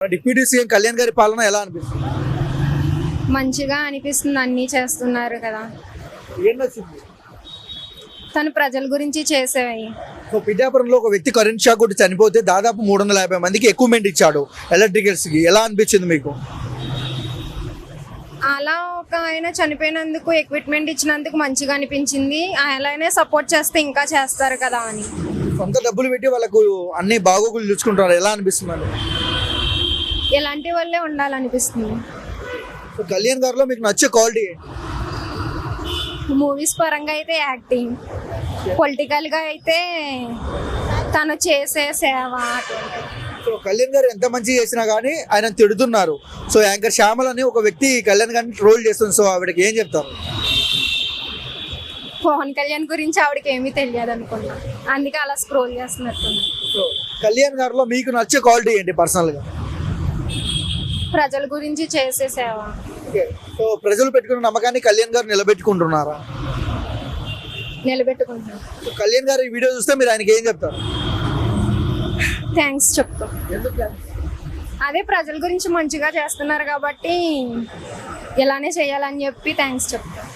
Deputy CM Kalyan గారి పాలన ఎలా అనిపిస్తుంది? మంచిగా అనిపిస్తుంది అన్నీ చేస్తున్నారు కదా. ఏం నచ్చింది? తను ప్రజల గురించి చేసేవి. సో పిఠాపురంలో ఒక వ్యక్తి కరెంట్ షాక్ కొట్టి చనిపోతే దాదాపు మూడు వందల యాభై మందికి ఎక్విప్మెంట్ ఇచ్చాడు ఎలక్ట్రికల్స్కి. ఎలా అనిపించింది మీకు? అలా ఒక ఆయన చనిపోయినందుకు ఎక్విప్మెంట్ ఇచ్చినందుకు మంచిగా అనిపించింది. అలానే సపోర్ట్ చేస్తే ఇంకా చేస్తారు కదా అని. సొంత డబ్బులు పెట్టి వాళ్ళకు అన్ని బాగోగులు చూసుకుంటారు ఎలా అనిపిస్తుంది ఇలాంటి వాళ్ళే ఉండాలనిపిస్తుంది. సో కళ్యాణ్ గారిలో మీకు నచ్చే క్వాలిటీ మూవీస్ పరంగా అయితే యాక్టింగ్. పొలిటికల్గా అయితే తను చేసే సేవ. సో కళ్యాణ్ గారు ఎంత మంచి చేసినా కానీ ఆయన తిడుతున్నారు. సో యాంకర్ శ్యామల్ అని ఒక వ్యక్తి కళ్యాణ్ గారిని ట్రోల్ చేస్తుంది. సో ఆవిడకి ఏం చెప్తారు? పవన్ కళ్యాణ్ గురించి ఆవిడకి ఏమీ తెలియదు అనుకున్నా అందుకే అలా స్క్రోల్ చేస్తున్నట్టుంది. సో కళ్యాణ్ గారిలో మీకు నచ్చే క్వాలిటీ ఏంటి పర్సనల్గా ప్రజల గురించి చేసే సేవ సో ప్రజలు పెట్టుకున్న నమ్మకాన్ని కళ్యాణ్ గారు నిలబెట్టుకుంటున్నారా? నిలబెట్టుకుంటున్నాను సో కళ్యాణ్ గారు ఈ వీడియో చూస్తే మీరు ఆయనకి ఏం చెప్తారు? థ్యాంక్స్ చెప్తాం. ఎందుకు అదే ప్రజల గురించి మంచిగా చేస్తున్నారు కాబట్టి ఇలానే చేయాలని చెప్పి థ్యాంక్స్ చెప్తాం.